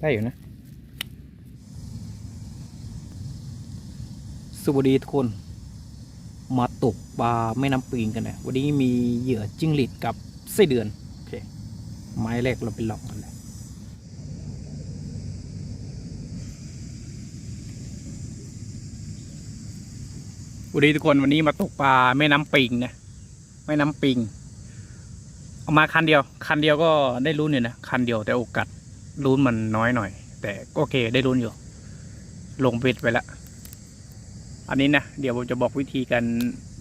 ได้อยู่นะ สวัสดีทุกคน มาตกปลาแม่น้ำปิงกันนะ วันนี้มีเหยื่อจิ้งหรีดกับไส้เดือน โอเค ไม้แรกเราไปลองกันเลยสวัสดีทุกคนวันนี้มาตกปลาแม่น้ำปิงนะแม่น้ำปิง เอามาคันเดียว คันเดียวก็ได้ลุ้เนอยู่นะ คันเดียวแต่โอกาส ลุ้นมันน้อยหน่อย แต่ก็โอเคได้ลุ้นอยู่ ลงเบ็ดไปละอันนี้นะเดี๋ยวผมจะบอกวิธีกัน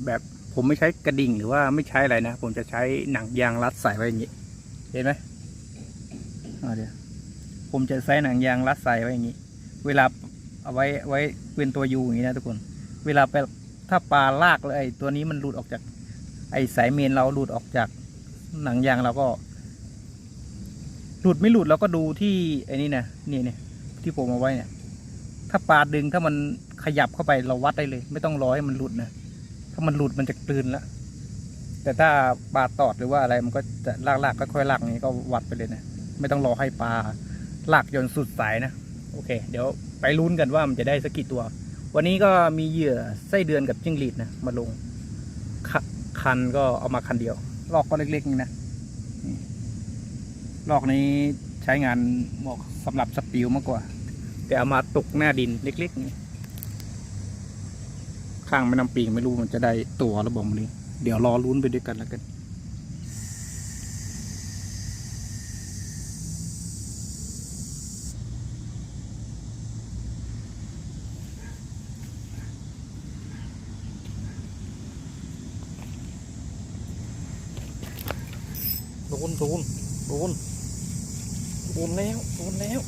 แบบผมไม่ใช้กระดิ่งหรือว่าไม่ใช้อะไรนะ ผมจะใช้หนังยางรัดใส่ไว้อย่างนี้ เห็นไหมเดี๋ยวผมจะใช้หนังยางรัดใส่ไว้อย่างนี้ เวลาเอาไว้ไว้เป็นตัวยูอย่างนี้นะทุกคน เวลาไปถ้าปลาลากเลยตัวนี้มันหลุดออกจาก ไอ้สายเมนเราหลุดออกจากหนังยางเราก็ หลุดไม่หลุดเราก็ดูที่ไอ้นี่นะนี่เนี่ยที่ผมเอาไว้เนี่ย ถ้าปลาดึงถ้ามันขยับเข้าไปเราวัดได้เลย ไม่ต้องรอให้มันหลุดนะถ้ามันหลุดมันจะกลืนละแต่ถ้าปลาตอดหรือว่าอะไรมันก็จะลากๆก็ค่อยลากอย่างนี้ก็วัดไปเลยนะไม่ต้องรอให้ปลาลากจนสุดสายนะโอเค เดี๋ยวไปลุ้นกันว่ามันจะได้สักกี่ตัว วันนี้ก็มีเหยื่อไส้เดือนกับจิ้งหรีดนะมาลงคันก็เอามาคันเดียวลอกก็เล็กๆนี่นะนี่ ลอกนี้ใช้งานเหมาะสำหรับสปิวมากกว่า แต่เอามาตกหน้าดินเล็กๆนี่ข้างแม่น้ำปิงไม่รู้มันจะได้ตัวระบบนี้ เดี๋ยวรอลุ้นไปด้วยกันแล้วกันโดนโดนโดน โดนแล้วโดนแล้ว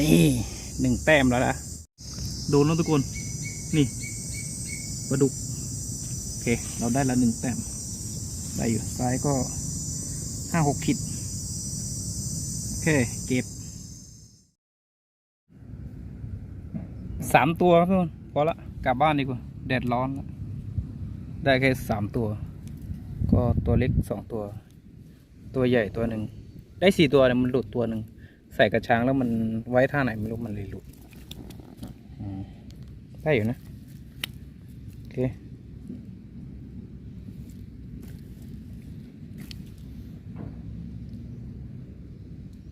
นี่หนึ่งแต้มแล้วนะโดนแล้วทุกคน นี่ปลาดุก โอเค เราได้ละหนึ่งแต้ม ได้อยู่ซ้ายก็ห้าหกขีดโอเค เก็บสามตัวครับทุกคนพอละกลับบ้านดีกว่า แดดร้อนแล้วได้แค่สามตัว ก็ตัวเล็กสองตัว ตัวใหญ่ตัวหนึ่ง ได้สี่ตัวเนี่ยมันหลุดตัวหนึ่ง ใส่กระชังแล้วมันไว้ท่าไหนไม่รู้มันเลยหลุดได้อยู่นะ โอเค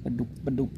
ประดุกประดุก